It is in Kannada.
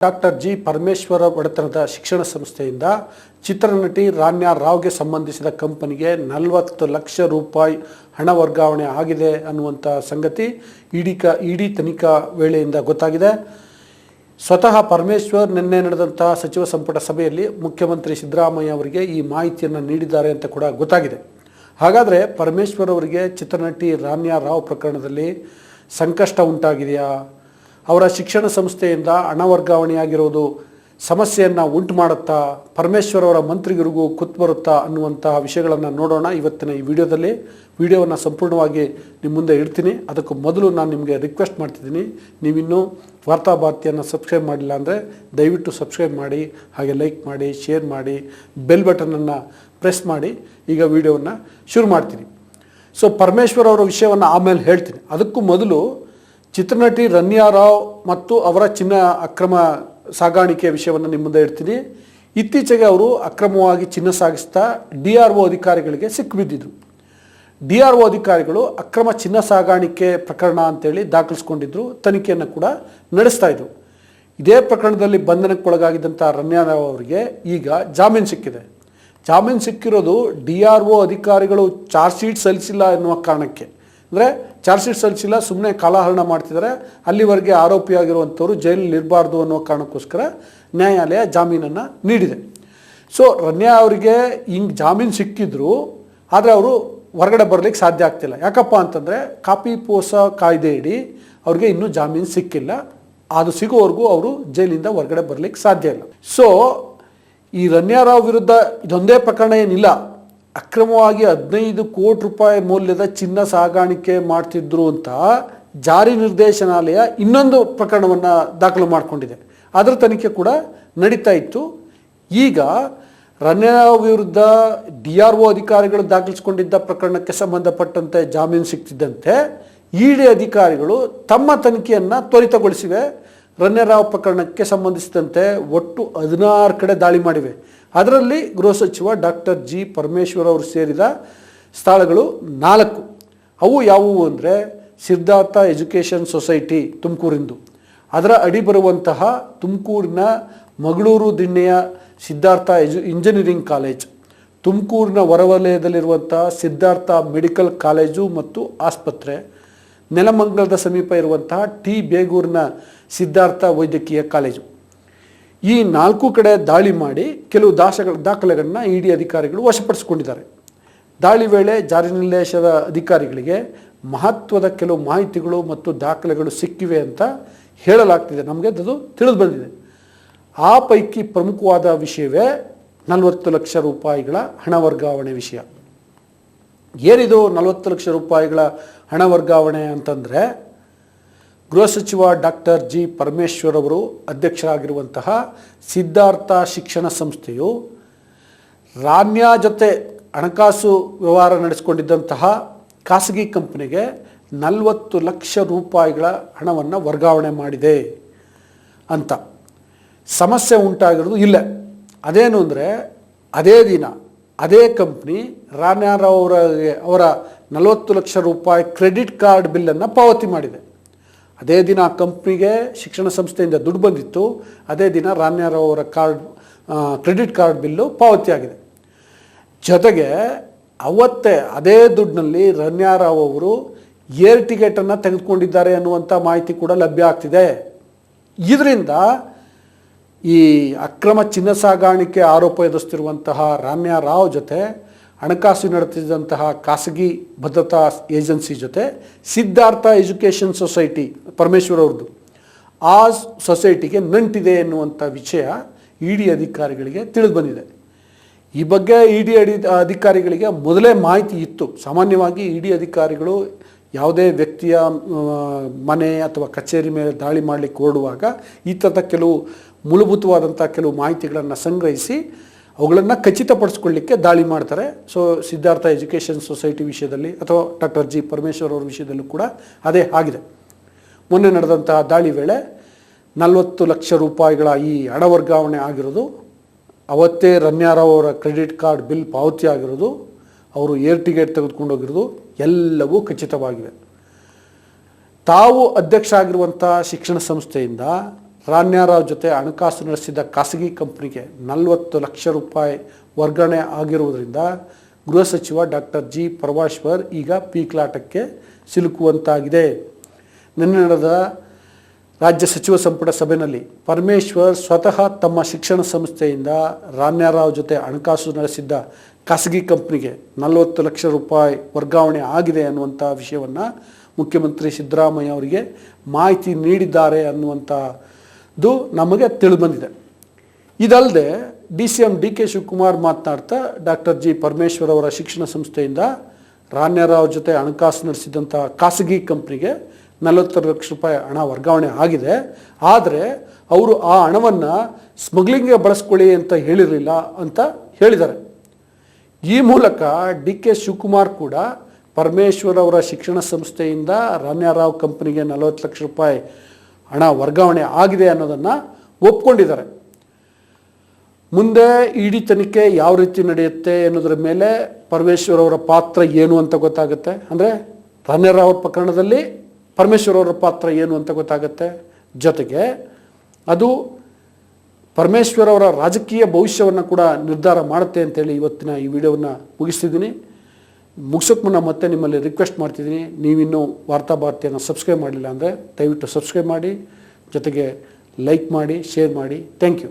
ಡಾಕ್ಟರ್ ಜಿ ಪರಮೇಶ್ವರ ಒಡೆತನದ ಶಿಕ್ಷಣ ಸಂಸ್ಥೆಯಿಂದ ಚಿತ್ರನಟಿ ರಾಣ್ಯಾ ರಾವ್ಗೆ ಸಂಬಂಧಿಸಿದ ಕಂಪನಿಗೆ ನಲವತ್ತು ಲಕ್ಷ ರೂಪಾಯಿ ಹಣ ವರ್ಗಾವಣೆ ಆಗಿದೆ ಅನ್ನುವಂಥ ಸಂಗತಿ ಇಡಿ ಕ, ಇಡಿ ತನಿಖಾ ವೇಳೆಯಿಂದ ಗೊತ್ತಾಗಿದೆ. ಸ್ವತಃ ಪರಮೇಶ್ವರ್ ನಿನ್ನೆ ನಡೆದಂತಹ ಸಚಿವ ಸಂಪುಟ ಸಭೆಯಲ್ಲಿ ಮುಖ್ಯಮಂತ್ರಿ ಸಿದ್ದರಾಮಯ್ಯ ಅವರಿಗೆ ಈ ಮಾಹಿತಿಯನ್ನು ನೀಡಿದ್ದಾರೆ ಅಂತ ಕೂಡ ಗೊತ್ತಾಗಿದೆ. ಹಾಗಾದರೆ ಪರಮೇಶ್ವರ್ ಅವರಿಗೆ ಚಿತ್ರನಟಿ ರಾಣ್ಯಾ ರಾವ್ ಪ್ರಕರಣದಲ್ಲಿ ಸಂಕಷ್ಟ ಉಂಟಾಗಿದೆಯಾ? ಅವರ ಶಿಕ್ಷಣ ಸಂಸ್ಥೆಯಿಂದ ಹಣ ವರ್ಗಾವಣೆಯಾಗಿರೋದು ಸಮಸ್ಯೆಯನ್ನು ಉಂಟು ಮಾಡುತ್ತಾ, ಪರಮೇಶ್ವರ್ ಅವರ ಮಂತ್ರಿಗರಿಗೂ ಕುತ್ ಬರುತ್ತಾ ಅನ್ನುವಂತಹ ವಿಷಯಗಳನ್ನು ನೋಡೋಣ ಇವತ್ತಿನ ಈ ವಿಡಿಯೋದಲ್ಲಿ. ವಿಡಿಯೋವನ್ನು ಸಂಪೂರ್ಣವಾಗಿ ನಿಮ್ಮ ಮುಂದೆ ಇಡ್ತೀನಿ. ಅದಕ್ಕೂ ಮೊದಲು ನಾನು ನಿಮಗೆ ರಿಕ್ವೆಸ್ಟ್ ಮಾಡ್ತಿದ್ದೀನಿ. ನೀವಿನ್ನೂ ವಾರ್ತಾ ಭಾರತಿಯನ್ನು ಸಬ್ಸ್ಕ್ರೈಬ್ ಮಾಡಿಲ್ಲ ಅಂದರೆ ದಯವಿಟ್ಟು ಸಬ್ಸ್ಕ್ರೈಬ್ ಮಾಡಿ, ಹಾಗೆ ಲೈಕ್ ಮಾಡಿ ಶೇರ್ ಮಾಡಿ ಬೆಲ್ ಬಟನನ್ನು ಪ್ರೆಸ್ ಮಾಡಿ, ಈಗ ವಿಡಿಯೋವನ್ನು ಶುರು ಮಾಡ್ತೀನಿ. ಸೊ ಪರಮೇಶ್ವರ್ ಅವರ ವಿಷಯವನ್ನು ಆಮೇಲೆ ಹೇಳ್ತೀನಿ. ಅದಕ್ಕೂ ಮೊದಲು ಚಿತ್ರನಟಿ ರನ್ಯಾ ರಾವ್ ಮತ್ತು ಅವರ ಚಿನ್ನ ಅಕ್ರಮ ಸಾಗಾಣಿಕೆ ವಿಷಯವನ್ನು ನಿಮ್ಮ ಮುಂದೆ ಇಡ್ತೀನಿ. ಇತ್ತೀಚೆಗೆ ಅವರು ಅಕ್ರಮವಾಗಿ ಚಿನ್ನ ಸಾಗಿಸ್ತಾ ಡಿ ಆರ್ ಒ ಅಧಿಕಾರಿಗಳಿಗೆ ಸಿಕ್ಕಿಬಿದ್ದಿದ್ರು ಡಿ ಆರ್ ಒ ಅಧಿಕಾರಿಗಳು ಅಕ್ರಮ ಚಿನ್ನ ಸಾಗಾಣಿಕೆ ಪ್ರಕರಣ ಅಂತೇಳಿ ದಾಖಲಿಸ್ಕೊಂಡಿದ್ರು. ತನಿಖೆಯನ್ನು ಕೂಡ ನಡೆಸ್ತಾ ಇದ್ರು. ಇದೇ ಪ್ರಕರಣದಲ್ಲಿ ಬಂಧನಕ್ಕೊಳಗಾಗಿದ್ದಂಥ ರನ್ಯಾ ರಾವ್ ಅವರಿಗೆ ಈಗ ಜಾಮೀನು ಸಿಕ್ಕಿದೆ. ಜಾಮೀನು ಸಿಕ್ಕಿರೋದು ಡಿ ಆರ್ ಒ ಅಧಿಕಾರಿಗಳು ಚಾರ್ಜ್ ಶೀಟ್ ಸಲ್ಲಿಸಿಲ್ಲ ಎನ್ನುವ ಕಾರಣಕ್ಕೆ. ಅಂದರೆ ಚಾರ್ಜ್ ಶೀಟ್ ಸಲ್ಲಿಸಿಲ್ಲ ಸುಮ್ಮನೆ ಕಾಲಹರಣ ಮಾಡ್ತಿದ್ದಾರೆ ಅಲ್ಲಿವರೆಗೆ ಆರೋಪಿಯಾಗಿರುವಂಥವ್ರು ಜೈಲಲ್ಲಿ ಇರಬಾರ್ದು ಅನ್ನೋ ಕಾರಣಕ್ಕೋಸ್ಕರ ನ್ಯಾಯಾಲಯ ಜಾಮೀನನ್ನು ನೀಡಿದೆ. ಸೊ ರನ್ಯಾ ಅವರಿಗೆ ಹಿಂಗೆ ಜಾಮೀನು ಸಿಕ್ಕಿದ್ರು, ಆದರೆ ಅವರು ಹೊರಗಡೆ ಬರಲಿಕ್ಕೆ ಸಾಧ್ಯ ಆಗ್ತಿಲ್ಲ. ಯಾಕಪ್ಪ ಅಂತಂದರೆ ಕಾಪಿ ಪೋಸ ಕಾಯ್ದೆಯಡಿ ಅವ್ರಿಗೆ ಇನ್ನೂ ಜಾಮೀನು ಸಿಕ್ಕಿಲ್ಲ. ಅದು ಸಿಗೋವರೆಗೂ ಅವರು ಜೈಲಿಂದ ಹೊರಗಡೆ ಬರಲಿಕ್ಕೆ ಸಾಧ್ಯ ಇಲ್ಲ. ಸೊ ಈ ರನ್ಯಾರಾವ್ ವಿರುದ್ಧ ಇದೊಂದೇ ಪ್ರಕರಣ ಏನಿಲ್ಲ. ಅಕ್ರಮವಾಗಿ ಹದಿನೈದು ಕೋಟಿ ರೂಪಾಯಿ ಮೌಲ್ಯದ ಚಿನ್ನ ಸಾಗಾಣಿಕೆ ಮಾಡ್ತಿದ್ರು ಅಂತ ಜಾರಿ ನಿರ್ದೇಶನಾಲಯ ಇನ್ನೊಂದು ಪ್ರಕರಣವನ್ನು ದಾಖಲು ಮಾಡಿಕೊಂಡಿದೆ. ಅದರ ತನಿಖೆ ಕೂಡ ನಡೀತಾ ಇತ್ತು. ಈಗ ರನ್ಯಾ ವಿರುದ್ಧ ಡಿ ಆರ್ ಒ ಅಧಿಕಾರಿಗಳು ದಾಖಲಿಸಿಕೊಂಡಿದ್ದ ಪ್ರಕರಣಕ್ಕೆ ಸಂಬಂಧಪಟ್ಟಂತೆ ಜಾಮೀನು ಸಿಗ್ತಿದ್ದಂತೆ ಇಡಿ ಅಧಿಕಾರಿಗಳು ತಮ್ಮ ತನಿಖೆಯನ್ನು ತ್ವರಿತಗೊಳಿಸಿವೆ. ರನ್ಯರಾವ್ ಪ್ರಕರಣಕ್ಕೆ ಸಂಬಂಧಿಸಿದಂತೆ ಒಟ್ಟು ಹದಿನಾರು ಕಡೆ ದಾಳಿ ಮಾಡಿವೆ. ಅದರಲ್ಲಿ ಗೃಹ ಸಚಿವ ಡಾಕ್ಟರ್ ಜಿ ಪರಮೇಶ್ವರ್ ಅವರು ಸೇರಿದ ಸ್ಥಳಗಳು ನಾಲ್ಕು. ಅವು ಯಾವುವು ಅಂದರೆ ಸಿದ್ಧಾರ್ಥ ಎಜುಕೇಷನ್ ಸೊಸೈಟಿ ತುಮಕೂರಿಂದು. ಅದರ ಅಡಿ ಬರುವಂತಹ ತುಮಕೂರಿನ ಮಗಳೂರು ದಿಣ್ಣೆಯ ಸಿದ್ಧಾರ್ಥ ಎಜು ಇಂಜಿನಿಯರಿಂಗ್ ಕಾಲೇಜ್. ತುಮಕೂರಿನ ಹೊರವಲಯದಲ್ಲಿರುವಂತಹ ಸಿದ್ಧಾರ್ಥ ಮೆಡಿಕಲ್ ಕಾಲೇಜು ಮತ್ತು ಆಸ್ಪತ್ರೆ. ನೆಲಮಂಗಲದ ಸಮೀಪ ಇರುವಂತಹ ಟಿ ಬೇಗೂರಿನ ಸಿದ್ಧಾರ್ಥ ವೈದ್ಯಕೀಯ ಕಾಲೇಜು. ಈ ನಾಲ್ಕು ಕಡೆ ದಾಳಿ ಮಾಡಿ ಕೆಲವು ದಾಸಗಳ ದಾಖಲೆಗಳನ್ನ ಇ ಡಿ ಅಧಿಕಾರಿಗಳು ವಶಪಡಿಸಿಕೊಂಡಿದ್ದಾರೆ. ದಾಳಿ ವೇಳೆ ಜಾರಿ ನಿರ್ದೇಶದ ಅಧಿಕಾರಿಗಳಿಗೆ ಮಹತ್ವದ ಕೆಲವು ಮಾಹಿತಿಗಳು ಮತ್ತು ದಾಖಲೆಗಳು ಸಿಕ್ಕಿವೆ ಅಂತ ಹೇಳಲಾಗ್ತಿದೆ. ನಮಗೆ ಅದು ತಿಳಿದು ಬಂದಿದೆ. ಆ ಪೈಕಿ ಪ್ರಮುಖವಾದ ವಿಷಯವೇ ನಲವತ್ತು ಲಕ್ಷ ರೂಪಾಯಿಗಳ ಹಣ ವರ್ಗಾವಣೆ ವಿಷಯ. ಏನಿದು ನಲವತ್ತು ಲಕ್ಷ ರೂಪಾಯಿಗಳ ಹಣ ವರ್ಗಾವಣೆ ಅಂತಂದರೆ ಗೃಹ ಸಚಿವ ಡಾಕ್ಟರ್ ಜಿ ಪರಮೇಶ್ವರ್ ಅವರು ಅಧ್ಯಕ್ಷರಾಗಿರುವಂತಹ ಸಿದ್ಧಾರ್ಥ ಶಿಕ್ಷಣ ಸಂಸ್ಥೆಯು ರಾನ್ಯಾ ಜೊತೆ ಹಣಕಾಸು ವ್ಯವಹಾರ ನಡೆಸಿಕೊಂಡಿದ್ದಂತಹ ಖಾಸಗಿ ಕಂಪನಿಗೆ ನಲವತ್ತು ಲಕ್ಷ ರೂಪಾಯಿಗಳ ಹಣವನ್ನು ವರ್ಗಾವಣೆ ಮಾಡಿದೆ ಅಂತ. ಸಮಸ್ಯೆ ಉಂಟಾಗಿರೋದು ಇಲ್ಲ. ಅದೇನು ಅಂದರೆ, ಅದೇ ದಿನ ಅದೇ ಕಂಪ್ನಿ ರಾನ್ಯಾರಾವ್ ಅವರ ಅವರ ನಲವತ್ತು ಲಕ್ಷ ರೂಪಾಯಿ ಕ್ರೆಡಿಟ್ ಕಾರ್ಡ್ ಬಿಲ್ಲನ್ನು ಪಾವತಿ ಮಾಡಿದೆ. ಅದೇ ದಿನ ಆ ಕಂಪ್ನಿಗೆ ಶಿಕ್ಷಣ ಸಂಸ್ಥೆಯಿಂದ ದುಡ್ಡು ಬಂದಿತ್ತು. ಅದೇ ದಿನ ರಾಣ್ಯಾರಾವ್ ಅವರ ಕಾರ್ಡ್ ಕ್ರೆಡಿಟ್ ಕಾರ್ಡ್ ಬಿಲ್ಲು ಪಾವತಿಯಾಗಿದೆ. ಜೊತೆಗೆ ಅವತ್ತೇ ಅದೇ ದುಡ್ಡಿನಲ್ಲಿ ರಣ್ಯಾರಾವ್ ಅವರು ಏರ್ ಟಿಕೆಟನ್ನು ತೆಗೆದುಕೊಂಡಿದ್ದಾರೆ ಅನ್ನುವಂಥ ಮಾಹಿತಿ ಕೂಡ ಲಭ್ಯ ಆಗ್ತಿದೆ. ಇದರಿಂದ ಈ ಅಕ್ರಮ ಚಿನ್ನ ಸಾಗಾಣಿಕೆ ಆರೋಪ ಎದುರಿಸ್ತಿರುವಂತಹ ರಾಮ್ಯಾ ರಾವ್ ಜೊತೆ ಹಣಕಾಸು ನಡೆಸಿದಂತಹ ಖಾಸಗಿ ಭದ್ರತಾ ಏಜೆನ್ಸಿ ಜೊತೆ ಸಿದ್ಧಾರ್ಥ ಎಜುಕೇಷನ್ ಸೊಸೈಟಿ, ಪರಮೇಶ್ವರ್ ಅವ್ರದ್ದು. ಆ ಸೊಸೈಟಿಗೆ ನಂಟಿದೆ ಎನ್ನುವಂಥ ವಿಷಯ ಇ ಡಿ ಅಧಿಕಾರಿಗಳಿಗೆ ತಿಳಿದು ಬಂದಿದೆ. ಈ ಬಗ್ಗೆ ಇ ಡಿ ಅಡಿ ಅಧಿಕಾರಿಗಳಿಗೆ ಮೊದಲೇ ಮಾಹಿತಿ ಇತ್ತು. ಸಾಮಾನ್ಯವಾಗಿ ಇ ಡಿ ಅಧಿಕಾರಿಗಳು ಯಾವುದೇ ವ್ಯಕ್ತಿಯ ಮನೆ ಅಥವಾ ಕಚೇರಿ ಮೇಲೆ ದಾಳಿ ಮಾಡಲಿಕ್ಕೆ ಹೊರಡುವಾಗ ಈ ಥರದ ಕೆಲವು ಮೂಲಭೂತವಾದಂಥ ಕೆಲವು ಮಾಹಿತಿಗಳನ್ನು ಸಂಗ್ರಹಿಸಿ ಅವುಗಳನ್ನು ಖಚಿತಪಡಿಸ್ಕೊಳ್ಳಿಕ್ಕೆ ದಾಳಿ ಮಾಡ್ತಾರೆ. ಸೊ ಸಿದ್ಧಾರ್ಥ ಎಜುಕೇಷನ್ ಸೊಸೈಟಿ ವಿಷಯದಲ್ಲಿ ಅಥವಾ ಡಾಕ್ಟರ್ ಜಿ ಪರಮೇಶ್ವರ್ ಅವರ ವಿಷಯದಲ್ಲೂ ಕೂಡ ಅದೇ ಆಗಿದೆ. ಮೊನ್ನೆ ನಡೆದಂತಹ ದಾಳಿ ವೇಳೆ ನಲವತ್ತು ಲಕ್ಷ ರೂಪಾಯಿಗಳ ಈ ಹಣ ವರ್ಗಾವಣೆ ಆಗಿರೋದು, ಅವತ್ತೇ ರನ್ಯಾರಾವ್ ಅವರ ಕ್ರೆಡಿಟ್ ಕಾರ್ಡ್ ಬಿಲ್ ಪಾವತಿ ಆಗಿರೋದು, ಅವರು ಏರ್ ಟಿಕೆಟ್ ತೆಗೆದುಕೊಂಡು ಹೋಗಿರೋದು ಎಲ್ಲವೂ ಖಚಿತವಾಗಿವೆ. ತಾವು ಅಧ್ಯಕ್ಷ ಆಗಿರುವಂಥ ಶಿಕ್ಷಣ ಸಂಸ್ಥೆಯಿಂದ ರಾನ್ಯಾರಾವ್ ಜೊತೆ ಹಣಕಾಸು ನಡೆಸಿದ ಖಾಸಗಿ ಕಂಪನಿಗೆ ನಲವತ್ತು ಲಕ್ಷ ರೂಪಾಯಿ ವರ್ಗಾವಣೆ ಆಗಿರುವುದರಿಂದ ಗೃಹ ಸಚಿವ ಡಾಕ್ಟರ್ ಜಿ ಪರಮೇಶ್ವರ್ ಈಗ ಪೀಕ್ಲಾಟಕ್ಕೆ ಸಿಲುಕುವಂತಾಗಿದೆ. ನಿನ್ನೆ ನಡೆದ ರಾಜ್ಯ ಸಚಿವ ಸಂಪುಟ ಸಭೆಯಲ್ಲಿ ಪರಮೇಶ್ವರ್ ಸ್ವತಃ ತಮ್ಮ ಶಿಕ್ಷಣ ಸಂಸ್ಥೆಯಿಂದ ರಾಣ್ಯಾರಾವ್ ಜೊತೆ ಹಣಕಾಸು ನಡೆಸಿದ್ದ ಖಾಸಗಿ ಕಂಪ್ನಿಗೆ ನಲವತ್ತು ಲಕ್ಷ ರೂಪಾಯಿ ವರ್ಗಾವಣೆ ಆಗಿದೆ ಅನ್ನುವಂಥ ವಿಷಯವನ್ನು ಮುಖ್ಯಮಂತ್ರಿ ಸಿದ್ದರಾಮಯ್ಯ ಅವರಿಗೆ ಮಾಹಿತಿ ನೀಡಿದ್ದಾರೆ ಅನ್ನುವಂಥದ್ದು ನಮಗೆ ತಿಳಿದುಬಂದಿದೆ ಇದಲ್ಲದೆ D C M D K Shivakumar ಮಾತನಾಡ್ತಾ ಡಾಕ್ಟರ್ ಜಿ ಪರಮೇಶ್ವರ್ ಅವರ ಶಿಕ್ಷಣ ಸಂಸ್ಥೆಯಿಂದ ರಾನ್ಯರಾವ್ ಜೊತೆ ಹಣಕಾಸು ನಡೆಸಿದಂಥ ಖಾಸಗಿ ಕಂಪ್ನಿಗೆ ನಲವತ್ತರ ಲಕ್ಷ ರೂಪಾಯಿ ಹಣ ವರ್ಗಾವಣೆ ಆಗಿದೆ. ಆದರೆ ಅವರು ಆ ಹಣವನ್ನು ಸ್ಮಗ್ಲಿಂಗ್ಗೆ ಬಳಸ್ಕೊಳ್ಳಿ ಅಂತ ಹೇಳಿರಲಿಲ್ಲ ಅಂತ ಹೇಳಿದ್ದಾರೆ. ಈ ಮೂಲಕ ಡಿ ಕೆ ಶಿವಕುಮಾರ್ ಕೂಡ ಪರಮೇಶ್ವರ್ ಅವರ ಶಿಕ್ಷಣ ಸಂಸ್ಥೆಯಿಂದ ರಾಣ್ಯರಾವ್ ಕಂಪ್ನಿಗೆ ನಲವತ್ತು ಲಕ್ಷ ರೂಪಾಯಿ ಹಣ ವರ್ಗಾವಣೆ ಆಗಿದೆ ಅನ್ನೋದನ್ನು ಒಪ್ಕೊಂಡಿದ್ದಾರೆ. ಮುಂದೆ ಇಡಿ ತನಿಖೆ ಯಾವ ರೀತಿ ನಡೆಯುತ್ತೆ ಅನ್ನೋದ್ರ ಮೇಲೆ ಪರಮೇಶ್ವರ್ ಅವರ ಪಾತ್ರ ಏನು ಅಂತ ಗೊತ್ತಾಗುತ್ತೆ? ಅಂದರೆ ಅವ್ರ ಪ್ರಕರಣದಲ್ಲಿ ಪರಮೇಶ್ವರ್ ಅವರ ಪಾತ್ರ ಏನು ಅಂತ ಗೊತ್ತಾಗುತ್ತೆ? ಜೊತೆಗೆ ಅದು ಪರಮೇಶ್ವರ್ ಅವರ ರಾಜಕೀಯ ಭವಿಷ್ಯವನ್ನು ಕೂಡ ನಿರ್ಧಾರ ಮಾಡುತ್ತೆ ಅಂತೇಳಿ ಇವತ್ತಿನ ಈ ವಿಡಿಯೋವನ್ನು ಮುಗಿಸ್ತಿದ್ದೀನಿ. ಮುಗಿಸೋಕೆ ಮುನ್ನ ಮತ್ತೆ ನಿಮ್ಮಲ್ಲಿ ರಿಕ್ವೆಸ್ಟ್ ಮಾಡ್ತಿದ್ದೀನಿ. ನೀವಿನ್ನೂ ವಾರ್ತಾ ಭಾರತಿಯನ್ನು ಸಬ್ಸ್ಕ್ರೈಬ್ ಮಾಡಲಿಲ್ಲ ಅಂದರೆ ದಯವಿಟ್ಟು ಸಬ್ಸ್ಕ್ರೈಬ್ ಮಾಡಿ, ಜೊತೆಗೆ ಲೈಕ್ ಮಾಡಿ ಶೇರ್ ಮಾಡಿ. Thank you